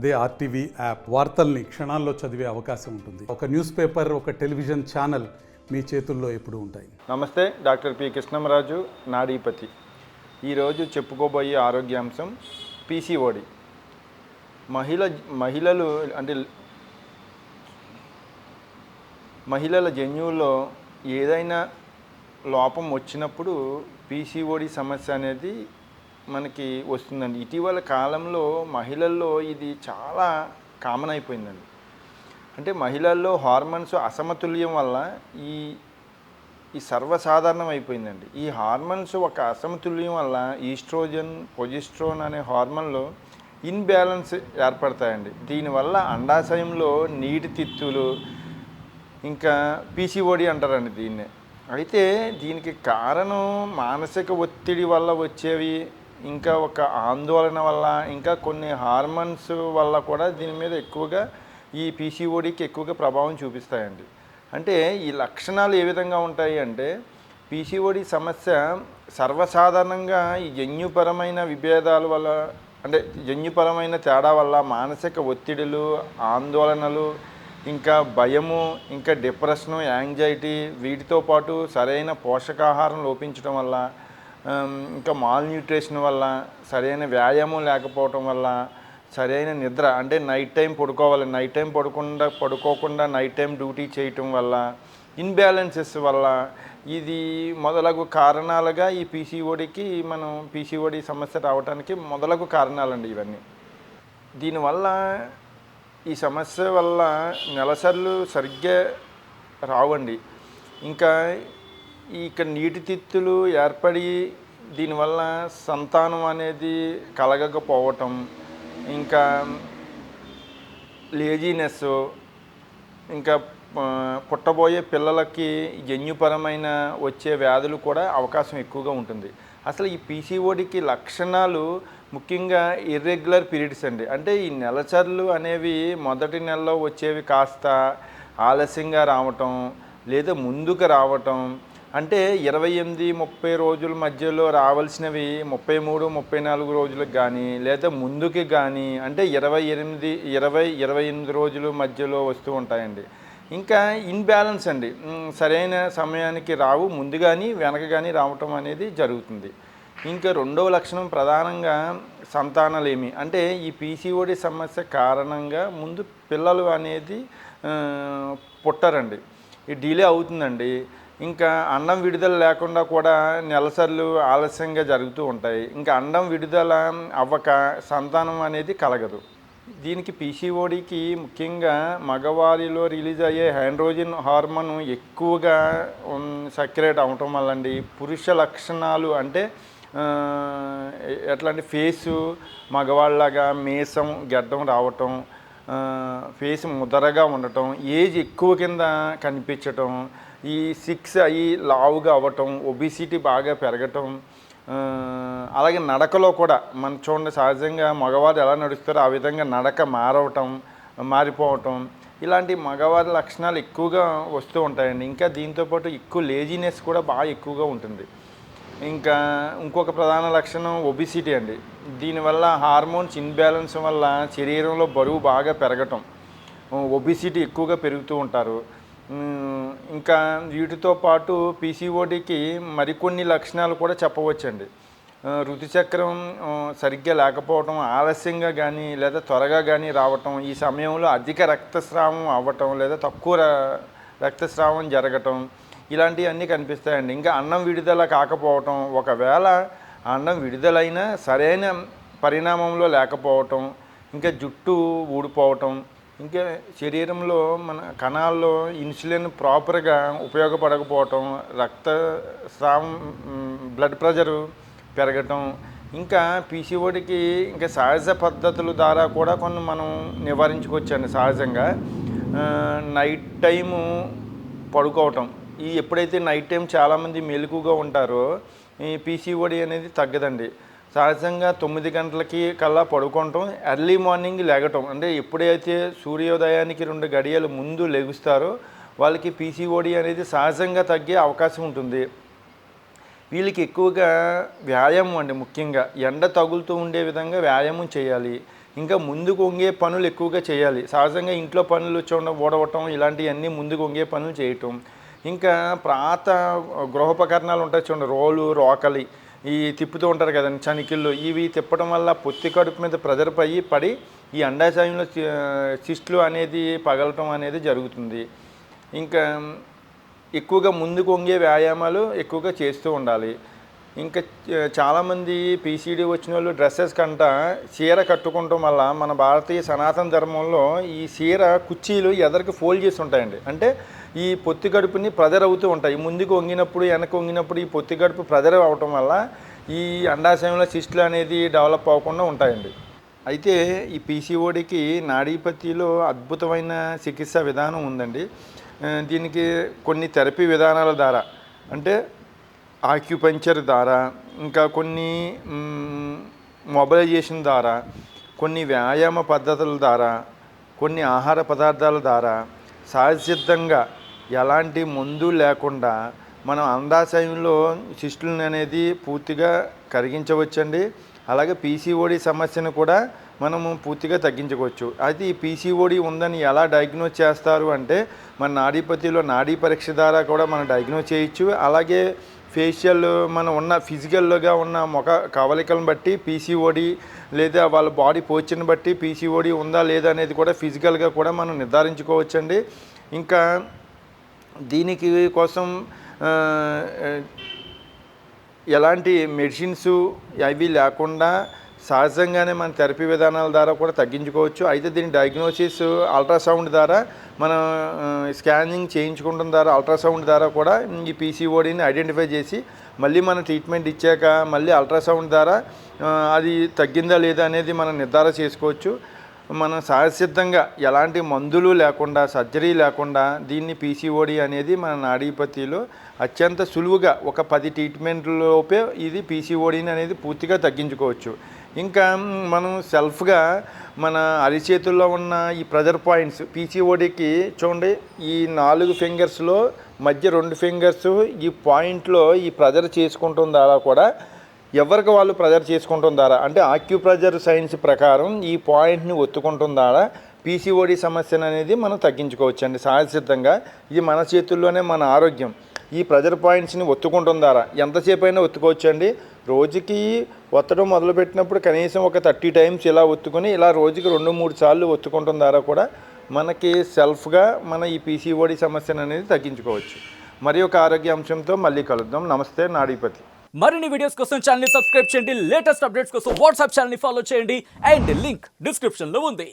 అదే RTV app వార్తల్ని క్షణాల్లో చదివే అవకాశం ఉంటుంది. ఒక న్యూస్ పేపర్ ఒక టెలివిజన్ ఛానల్ మీ చేతుల్లో ఎప్పుడు ఉంటాయి. నమస్తే డాక్టర్ పి. కృష్ణమరాజు నాడీపతి. ఈరోజు చెప్పుకోబోయే ఆరోగ్యాంశం పీసీఓడి. మహిళ మహిళలు అంటే మహిళల జన్యువులో ఏదైనా లోపం వచ్చినప్పుడు పీసీఓడి సమస్య అనేది మనకి వస్తుందండి. ఇటీవల కాలంలో మహిళల్లో ఇది చాలా కామన్ అయిపోయిందండి. అంటే మహిళల్లో హార్మోన్స్ అసమతుల్యం వల్ల ఈ ఈ సర్వసాధారణం అయిపోయిందండి. ఈ హార్మోన్స్ ఒక అసమతుల్యం వల్ల ఈస్ట్రోజన్ పొజిస్ట్రోన్ అనే హార్మోన్లు ఇన్బ్యాలెన్స్ ఏర్పడతాయండి. దీనివల్ల అండాశయంలో నీటి తిత్తులు ఇంకా పీసీఓడి అంటారండి దీన్నే. అయితే దీనికి కారణం మానసిక ఒత్తిడి వల్ల వచ్చేవి ఇంకా ఒక ఆందోళన వల్ల ఇంకా కొన్ని హార్మోన్స్ వల్ల కూడా దీని మీద ఎక్కువగా ఈ పీసీఓడికి ఎక్కువగా ప్రభావం చూపిస్తాయండి. అంటే ఈ లక్షణాలు ఏ విధంగా ఉంటాయి అంటే పీసీఓడి సమస్య సర్వసాధారణంగా ఈ జన్యుపరమైన విభేదాల వల్ల అంటే జన్యుపరమైన తేడా వల్ల మానసిక ఒత్తిడులు ఆందోళనలు ఇంకా భయము ఇంకా డిప్రెషను యాంగ్జైటీ వీటితో పాటు సరైన పోషకాహారం లోపించడం వల్ల ఇంకా మాల్ న్యూట్రిషన్ వల్ల సరైన వ్యాయామం లేకపోవటం వల్ల సరైన నిద్ర అంటే నైట్ టైం పడుకోవాలి. నైట్ టైం పడుకుండా పడుకోకుండా నైట్ టైం డ్యూటీ చేయటం వల్ల ఇన్బ్యాలెన్సెస్ వల్ల ఇది మొదలగు కారణాలుగా ఈ పీసీఓడికి మనం పీసీఓడి సమస్య రావడానికి మొదలగు కారణాలండి ఇవన్నీ. దీనివల్ల ఈ సమస్య వల్ల నెలసర్లు సరిగ్గా రావండి. ఇంకా ఇక్కడ నీటి తిత్తులు ఏర్పడి దీనివల్ల సంతానం అనేది కలగకపోవటం ఇంకా లేజీనెస్ ఇంకా పుట్టబోయే పిల్లలకి జన్యుపరమైన వచ్చే వ్యాధులు కూడా అవకాశం ఎక్కువగా ఉంటుంది. అసలు ఈ పీసీఓడికి లక్షణాలు ముఖ్యంగా ఇర్రెగ్యులర్ పీరియడ్స్ అండి. అంటే ఈ నెలచర్లు అనేవి మొదటి నెలలో వచ్చేవి కాస్త ఆలస్యంగా రావటం లేదా ముందుకు రావటం అంటే ఇరవై ఎనిమిది ముప్పై రోజుల మధ్యలో రావాల్సినవి ముప్పై మూడు ముప్పై నాలుగు రోజులకు కానీ లేదా ముందుకి కానీ అంటే ఇరవై ఎనిమిది ఇరవై ఇరవై ఎనిమిది రోజుల మధ్యలో వస్తూ ఉంటాయండి. ఇంకా ఇన్బ్యాలెన్స్ అండి. సరైన సమయానికి రావు ముందు కానీ వెనక కానీ రావటం అనేది జరుగుతుంది. ఇంకా రెండవ లక్షణం ప్రధానంగా సంతానలేమి. అంటే ఈ పీసీఓడి సమస్య కారణంగా ముందు పిల్లలు అనేది పుట్టరండి. ఈ డిలే అవుతుందండి. ఇంకా అన్నం విడుదల లేకుండా కూడా నెలసర్లు ఆలస్యంగా జరుగుతూ ఉంటాయి. ఇంకా అండం విడుదల అవ్వక సంతానం అనేది కలగదు. దీనికి పీసీఓడికి ముఖ్యంగా మగవారిలో రిలీజ్ అయ్యే హైడ్రోజన్ హార్మోన్ ఎక్కువగా సక్యురేట్ అవటం వల్లండి. పురుష లక్షణాలు అంటే ఎట్లాంటి ఫేసు మగవాళ్ళలాగా మేసం గడ్డం రావటం ఫేస్ ముదరగా ఉండటం ఏజ్ ఎక్కువ కింద కనిపించటం ఈ సిక్స్ అయ్యి లావుగా అవ్వటం ఒబిసిటీ బాగా పెరగటం అలాగే నడకలో కూడా మన చూడండి సహజంగా మగవారు ఎలా నడుస్తారో ఆ విధంగా నడక మారవటం మారిపోవటం ఇలాంటి మగవారి లక్షణాలు ఎక్కువగా వస్తూ ఉంటాయండి. ఇంకా దీంతోపాటు ఎక్కువ లేజినెస్ కూడా బాగా ఎక్కువగా ఉంటుంది. ఇంకా ఇంకొక ప్రధాన లక్షణం ఒబిసిటీ అండి. దీనివల్ల హార్మోన్స్ ఇన్బ్యాలెన్స్ వల్ల శరీరంలో బరువు బాగా పెరగటం. ఒబిసిటీ ఎక్కువగా పెరుగుతూ ఉంటారు. ఇంకా వీటితో పాటు పీసీఓడికి మరికొన్ని లక్షణాలు కూడా చెప్పవచ్చండి. రుతుచక్రం ఋతుచక్రం సరిగ్గా లేకపోవటం ఆలస్యంగా కానీ లేదా త్వరగా కానీ రావటం ఈ సమయంలో అధిక రక్తస్రావం అవ్వటం లేదా తక్కువ రక్తస్రావం జరగటం ఇలాంటివన్నీ కనిపిస్తాయండి. ఇంకా అన్నం విడుదల కాకపోవటం ఒకవేళ అన్నం విడుదలైనా సరైన పరిణామంలో లేకపోవటం ఇంకా జుట్టు ఊడిపోవటం ఇంకా శరీరంలో మన కణాల్లో ఇన్సులిన్ ప్రాపర్గా ఉపయోగపడకపోవటం రక్తస్రావం బ్లడ్ ప్రెషరు పెరగటం ఇంకా పీసీఓడికి ఇంకా సహజ పద్ధతుల ద్వారా కూడా కొన్ని మనం నివారించుకోవచ్చండి సహజంగా. నైట్ టైము పడుకోవటం. ఈ ఎప్పుడైతే నైట్ టైం చాలామంది మెలకుగా ఉంటారో ఈ పీసీఓడి అనేది తగ్గదండి. సహజంగా తొమ్మిది గంటలకి కల్లా పడుకోవటం ఎర్లీ మార్నింగ్ లెగటం. అంటే ఎప్పుడైతే సూర్యోదయానికి రెండు గడియలు ముందు లెగుస్తారో వాళ్ళకి పీసీఓడి అనేది సహజంగా తగ్గే అవకాశం ఉంటుంది. వీళ్ళకి ఎక్కువగా వ్యాయామం అండి ముఖ్యంగా. ఎండ తగులుతూ ఉండే విధంగా వ్యాయామం చేయాలి. ఇంకా ముందుకు వంగే పనులు ఎక్కువగా చేయాలి. సహజంగా ఇంట్లో పనులు చూడడం ఊడవటం ఇలాంటివన్నీ ముందుకు వంగే పనులు చేయటం. ఇంకా ప్రాత గృహోపకరణాలు ఉంటాయి చూడండి రోలు రోకలి ఈ తిప్పుతూ ఉంటారు కదండి చనికిళ్ళు ఇవి తిప్పడం వల్ల పొత్తి కడుపు మీద ప్రెజర్ పడి ఈ అండాశయంలో చి- అనేది పగలటం అనేది జరుగుతుంది. ఇంకా ఎక్కువగా ముందుకు వంగే వ్యాయామాలు ఎక్కువగా చేస్తూ ఉండాలి. ఇంకా చాలామంది పీసీడీ వచ్చిన వాళ్ళు డ్రెస్సెస్ కంట చీర కట్టుకోవటం వల్ల మన భారతీయ సనాతన ధర్మంలో ఈ చీర కుర్చీలు ఎదరికి ఫోల్డ్ చేసి ఉంటాయండి. అంటే ఈ పొత్తి గడుపుని ప్రెజర్ అవుతూ ఉంటాయి. ముందుకు వంగినప్పుడు వెనక వంగినప్పుడు ఈ పొత్తి గడుపు ప్రెజర్ అవటం వల్ల ఈ అండాశయంలో సిస్టులు అనేది డెవలప్ అవ్వకుండా ఉంటాయండి. అయితే ఈ పీసీఓడికి నాడీపతిలో అద్భుతమైన చికిత్స విధానం ఉందండి. దీనికి కొన్ని థెరపీ విధానాల ద్వారా. అంటే ఆక్యుపంచర్ ద్వారా ఇంకా కొన్ని మొబలైజేషన్ మొబిలైజేషన్ ద్వారా కొన్ని వ్యాయామ పద్ధతుల ద్వారా కొన్ని ఆహార పదార్థాల ద్వారా సహజసిద్ధంగా ఎలాంటి మందు లేకుండా మనం అండాశయంలో శిష్టులను అనేది పూర్తిగా కరిగించవచ్చండి. అలాగే పీసీఓడి సమస్యను కూడా మనము పూర్తిగా తగ్గించుకోవచ్చు అయితే ఈ పీసీఓడి ఉందని ఎలా డయాగ్నోజ్ చేస్తారు అంటే మన నాడీపతిలో నాడీ పరీక్ష ద్వారా కూడా మనం డయాగ్నోజ్ చేయొచ్చు. అలాగే ఫేషియల్ మనం ఉన్న ఫిజికల్గా ఉన్న ముఖ కవలికలను బట్టి పీసీఓడి లేదా వాళ్ళ బాడీ పోర్చర్ని బట్టి పీసీఓడి ఉందా లేదా అనేది కూడా ఫిజికల్గా కూడా మనం నిర్ధారించుకోవచ్చండి. ఇంకా దీనికి కోసం ఎలాంటి మెడిసిన్స్ అవి లేకుండా సహజంగానే మన థెరపీ విధానాల ద్వారా కూడా తగ్గించుకోవచ్చు. అయితే దీని డయాగ్నోసిస్ అల్ట్రాసౌండ్ ద్వారా మనం స్కానింగ్ చేయించుకోవడం ద్వారా అల్ట్రాసౌండ్ ద్వారా కూడా ఈ పీసీఓడిని ఐడెంటిఫై చేసి మళ్ళీ మన ట్రీట్మెంట్ ఇచ్చాక మళ్ళీ అల్ట్రాసౌండ్ ద్వారా అది తగ్గిందా లేదా అనేది మనం నిర్ధారణ చేసుకోవచ్చు. మనం సహజసిద్ధంగా ఎలాంటి మందులు లేకుండా సర్జరీ లేకుండా దీన్ని పీసీఓడి అనేది మన నాడీపతిలో అత్యంత సులువుగా ఒక పది ట్రీట్మెంట్లలోపే ఇది పీసీఓడిని అనేది పూర్తిగా తగ్గించుకోవచ్చు. ఇంకా మనం సెల్ఫ్గా మన అరిచేతుల్లో ఉన్న ఈ ప్రెజర్ పాయింట్స్ పీసీఓడికి చూడండి ఈ నాలుగు ఫింగర్స్లో మధ్య రెండు ఫింగర్స్ ఈ పాయింట్లో ఈ ప్రెజర్ చేసుకుంటుంది ద్వారా కూడా? ఎవరికి వాళ్ళు ప్రెజర్ చేసుకుంటాం ద్వారా అంటే ఆక్యుప్రెజర్ సైన్స్ ప్రకారం ఈ పాయింట్ని ఒత్తుకుంటాం ద్వారా పీసీఓడి సమస్యను అనేది మనం తగ్గించుకోవచ్చండి సహజసిద్ధంగా. ఇది మన చేతుల్లోనే మన ఆరోగ్యం. ఈ ప్రెజర్ పాయింట్స్ని ఒత్తుకుంటుందారా? ఎంతసేపు అయినా ఒత్తుకోవచ్చండి. రోజుకి ఒత్తడం మొదలుపెట్టినప్పుడు కనీసం ఒక థర్టీ టైమ్స్ ఇలా ఒత్తుకొని ఇలా రోజుకి రెండు మూడు సార్లు ఒత్తుకుంటుందారా కూడా మనకి సెల్ఫ్గా మన ఈ పీసీఓడి సమస్యను అనేది తగ్గించుకోవచ్చు. మరి ఒక ఆరోగ్య అంశంతో మళ్ళీ కలుద్దాం. నమస్తే నాడీపతి. మరిన్ని వీడియోస్ కోసం ఛానల్ సబ్స్క్రైబ్ చేయండి. లేటెస్ట్ అప్డేట్స్ కోసం వాట్సాప్ ఛానల్ని ఫాలో చేయండి. అండ్ లింక్ డిస్క్రిప్షన్లో ఉంది.